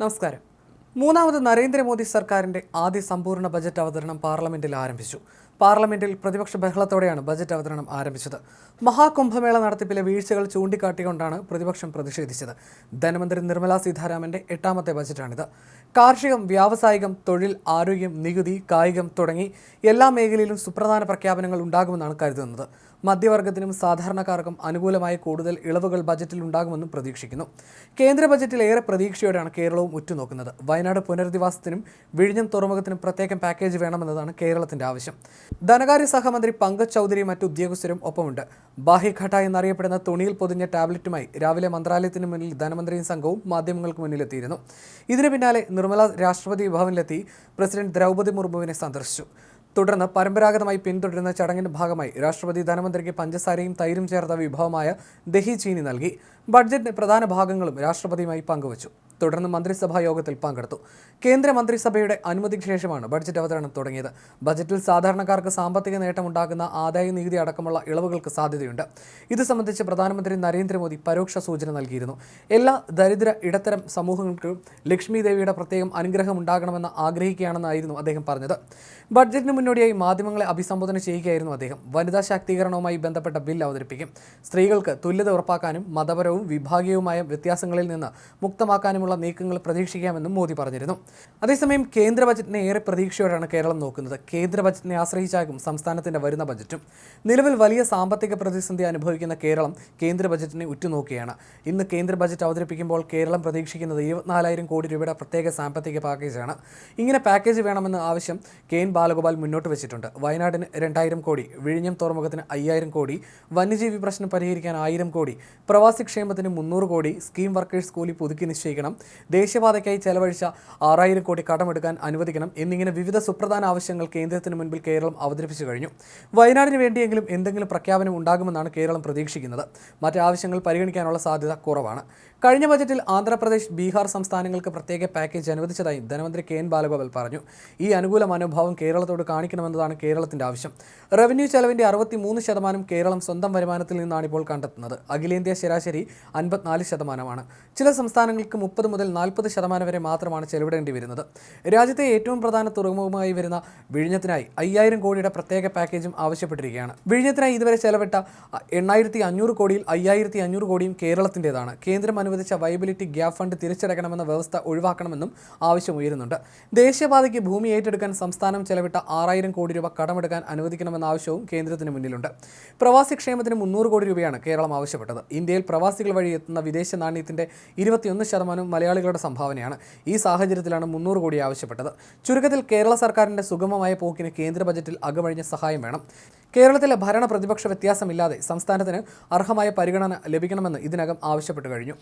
നമസ്കാരം. മൂന്നാമത് നരേന്ദ്രമോദി സർക്കാരിന്റെ ആദ്യ സമ്പൂർണ ബജറ്റ് അവതരണം പാർലമെന്റിൽ ആരംഭിച്ചു. പാർലമെന്റിൽ പ്രതിപക്ഷ ബഹളത്തോടെയാണ് ബജറ്റ് അവതരണം ആരംഭിച്ചത്. മഹാകുംഭമേള നടത്തിപ്പിലെ വീഴ്ചകൾ ചൂണ്ടിക്കാട്ടിക്കൊണ്ടാണ് പ്രതിപക്ഷം പ്രതിഷേധിച്ചത്. ധനമന്ത്രി നിർമ്മല സീതാരാമന്റെ എട്ടാമത്തെ ബജറ്റാണിത്. കാർഷികം വ്യാവസായികം തൊഴിൽ ആരോഗ്യം നികുതി കായികം തുടങ്ങി എല്ലാ മേഖലയിലും സുപ്രധാന പ്രഖ്യാപനങ്ങൾ ഉണ്ടാകുമെന്നാണ് കരുതുന്നത്. മധ്യവർഗത്തിനും സാധാരണക്കാർക്കും അനുകൂലമായ കൂടുതൽ ഇളവുകൾ ബജറ്റിൽ ഉണ്ടാകുമെന്നും പ്രതീക്ഷിക്കുന്നു. കേന്ദ്ര ബജറ്റിൽ ഏറെ പ്രതീക്ഷയോടെയാണ് കേരളവും ഉറ്റുനോക്കുന്നത്. വയനാട് പുനരധിവാസത്തിനും വിഴിഞ്ഞം തുറമുഖത്തിനും പ്രത്യേകം പാക്കേജ് വേണമെന്നതാണ് കേരളത്തിന്റെ ആവശ്യം. ധനകാര്യ സഹമന്ത്രി പങ്കജ് ചൗധരിയും മറ്റു ഉദ്യോഗസ്ഥരും ഒപ്പമുണ്ട്. ബാഹ്യഘട്ട എന്നറിയപ്പെടുന്ന തുണിയിൽ പൊതിഞ്ഞ ടാബ്ലറ്റുമായി രാവിലെ മന്ത്രാലയത്തിന് മുന്നിൽ ധനമന്ത്രിയും സംഘവും മാധ്യമങ്ങൾക്ക് മുന്നിലെത്തിയിരുന്നു. ഇതിനു പിന്നാലെ നിർമ്മല രാഷ്ട്രപതി ഭവനിലെത്തി പ്രസിഡന്റ് ദ്രൗപദി മുർമുവിനെ സന്ദർശിച്ചു. തുടർന്ന് പരമ്പരാഗതമായി പിന്തുടരുന്ന ചടങ്ങിന്റെ ഭാഗമായി രാഷ്ട്രപതി ധനമന്ത്രിക്ക് പഞ്ചസാരയും തൈരും ചേർത്ത വിഭവമായ ദഹി ചീനി നൽകി. ബഡ്ജറ്റിന്റെ പ്രധാന ഭാഗങ്ങളും രാഷ്ട്രപതിയുമായി പങ്കുവച്ചു. തുടർന്ന് മന്ത്രിസഭാ യോഗത്തിൽ പങ്കെടുത്തു. കേന്ദ്ര മന്ത്രിസഭയുടെ അനുമതിക്ക് ശേഷമാണ് ബഡ്ജറ്റ് അവതരണം തുടങ്ങിയത്. ബജറ്റിൽ സാധാരണക്കാർക്ക് സാമ്പത്തിക നേട്ടമുണ്ടാകുന്ന ആദായ നികുതി അടക്കമുള്ള ഇളവുകൾക്ക് സാധ്യതയുണ്ട്. ഇത് സംബന്ധിച്ച് പ്രധാനമന്ത്രി നരേന്ദ്രമോദി പരോക്ഷ സൂചന നൽകിയിരുന്നു. എല്ലാ ദരിദ്ര ഇടത്തരം സമൂഹങ്ങൾക്കും ലക്ഷ്മി ദേവിയുടെ പ്രത്യേകം അനുഗ്രഹം ഉണ്ടാകണമെന്ന് ആഗ്രഹിക്കുകയാണെന്നായിരുന്നു അദ്ദേഹം പറഞ്ഞത്. ബഡ്ജറ്റിന് മുന്നോടിയായി മാധ്യമങ്ങളെ അഭിസംബോധന ചെയ്യുകയായിരുന്നു അദ്ദേഹം. വനിതാ ശാക്തീകരണവുമായി ബന്ധപ്പെട്ട ബിൽ അവതരിപ്പിക്കും. സ്ത്രീകൾക്ക് തുല്യത ഉറപ്പാക്കാനും മതപരവും വിഭാഗീയവുമായ വ്യത്യാസങ്ങളിൽ നിന്ന് മുക്തമാക്കാനുമുള്ള നീക്കങ്ങൾ പ്രതീക്ഷിക്കാമെന്നും മോദി പറഞ്ഞിരുന്നു. അതേസമയം കേന്ദ്ര ബജറ്റിനെ ഏറെ പ്രതീക്ഷയോടെയാണ് കേരളം നോക്കുന്നത്. കേന്ദ്ര ബജറ്റിനെ ആശ്രയിച്ചാകും സംസ്ഥാനത്തിന്റെ വരുന്ന ബജറ്റും. നിലവിൽ വലിയ സാമ്പത്തിക പ്രതിസന്ധി അനുഭവിക്കുന്ന കേരളം കേന്ദ്ര ബജറ്റിനെ ഉറ്റുനോക്കുകയാണ്. ഇന്ന് കേന്ദ്ര ബജറ്റ് അവതരിപ്പിക്കുമ്പോൾ കേരളം പ്രതീക്ഷിക്കുന്നത് ഇരുപത്തിനാലായിരം കോടി രൂപയുടെ പ്രത്യേക സാമ്പത്തിക പാക്കേജാണ്. ഇങ്ങനെ പാക്കേജ് വേണമെന്ന ആവശ്യം കെ. എൻ. ബാലഗോപാൽ മുന്നോട്ട് വെച്ചിട്ടുണ്ട്. വയനാടിന് രണ്ടായിരം കോടി വിഴിഞ്ഞം തുറമുഖത്തിന് അയ്യായിരം കോടി വന്യജീവി പ്രശ്നം പരിഹരിക്കാൻ ആയിരം കോടി പ്രവാസി ക്ഷേമത്തിന് മുന്നൂറ് കോടി സ്കീം വർക്കേഴ്സ് കൂലി പുതുക്കി നിശ്ചയിക്കണം ദേശീയപാതയ്ക്കായി ചെലവഴിച്ച ആറായിരം കോടി കടമെടുക്കാൻ അനുവദിക്കണം എന്നിങ്ങനെ വിവിധ സുപ്രധാന ആവശ്യങ്ങൾ കേന്ദ്രത്തിന് മുൻപിൽ കേരളം അവതരിപ്പിച്ചു കഴിഞ്ഞു. വയനാടിന് വേണ്ടിയെങ്കിലും എന്തെങ്കിലും പ്രഖ്യാപനം ഉണ്ടാകുമെന്നാണ് കേരളം പ്രതീക്ഷിക്കുന്നത്. മറ്റ് ആവശ്യങ്ങൾ പരിഗണിക്കാനുള്ള സാധ്യത കുറവാണ്. കഴിഞ്ഞ ബജറ്റിൽ ആന്ധ്രാപ്രദേശ് ബീഹാർ സംസ്ഥാനങ്ങൾക്ക് പ്രത്യേക പാക്കേജ് അനുവദിച്ചതായി ധനമന്ത്രി കെ എൻ ബാലഗോപാൽ പറഞ്ഞു. ഈ അനുകൂല മനോഭാവം കേരളത്തോട് കാണിക്കണമെന്നതാണ് കേരളത്തിന്റെ ആവശ്യം. റവന്യൂ ചെലവിന്റെ അറുപത്തിമൂന്ന് ശതമാനം കേരളം സ്വന്തം വരുമാനത്തിൽ നിന്നാണ് ഇപ്പോൾ കണ്ടെത്തുന്നത്. അഖിലേന്ത്യാ ശരാശരി അൻപത്തിനാല് ശതമാനമാണ്. ചില സംസ്ഥാനങ്ങൾക്ക് മുപ്പത് മുതൽ നാൽപ്പത് ശതമാനം വരെ മാത്രമാണ് ചെലവിടേണ്ടി വരുന്നത്. രാജ്യത്തെ ഏറ്റവും പ്രധാന തുറമുഖമായി വരുന്ന വിഴിഞ്ഞത്തിനായി അയ്യായിരം കോടിയുടെ പ്രത്യേക പാക്കേജും ആവശ്യപ്പെട്ടിരിക്കുകയാണ്. വിഴിഞ്ഞത്തിനായി ഇതുവരെ ചെലവിട്ട എണ്ണായിരത്തി അഞ്ഞൂറ് കോടിയിൽ അയ്യായിരത്തി അഞ്ഞൂറ് കോടിയും കേരളത്തിന്റെതാണ് കേന്ദ്രം അനുവദിച്ച വയബിലിറ്റി ഗ്യാപ് ഫണ്ട് തിരിച്ചടക്കണമെന്ന വ്യവസ്ഥ ഒഴിവാക്കണമെന്നും ആവശ്യമുയരുന്നുണ്ട് ദേശീയപാതയ്ക്ക് ഭൂമി ഏറ്റെടുക്കാൻ സംസ്ഥാനം ചെലവിട്ട ആറായിരം കോടി രൂപ കടമെടുക്കാൻ അനുവദിക്കണമെന്ന ആവശ്യവും കേന്ദ്രത്തിന് മുന്നിലുണ്ട്. പ്രവാസി ക്ഷേമത്തിന് മുന്നൂറ് കോടി രൂപയാണ് കേരളം ആവശ്യപ്പെട്ടത്. ഇന്ത്യയിൽ പ്രവാസികൾ വഴി എത്തുന്ന വിദേശ നാണ്യത്തിന്റെ ഇരുപത്തിയൊന്ന് ശതമാനം മലയാളികളുടെ സംഭാവനയാണ്. ഈ സാഹചര്യത്തിലാണ് മുന്നൂറ് കോടി ആവശ്യപ്പെട്ടത്. ചുരുക്കത്തിൽ കേരള സർക്കാരിന്റെ സുഗമമായ പോക്കിന് കേന്ദ്ര ബജറ്റിൽ അകമഴിഞ്ഞ സഹായം വേണം. കേരളത്തിലെ ഭരണ പ്രതിപക്ഷ വ്യത്യാസമില്ലാതെ സംസ്ഥാനത്തിന് അർഹമായ പരിഗണന ലഭിക്കണമെന്ന് ഇതിനകം ആവശ്യപ്പെട്ടു കഴിഞ്ഞു.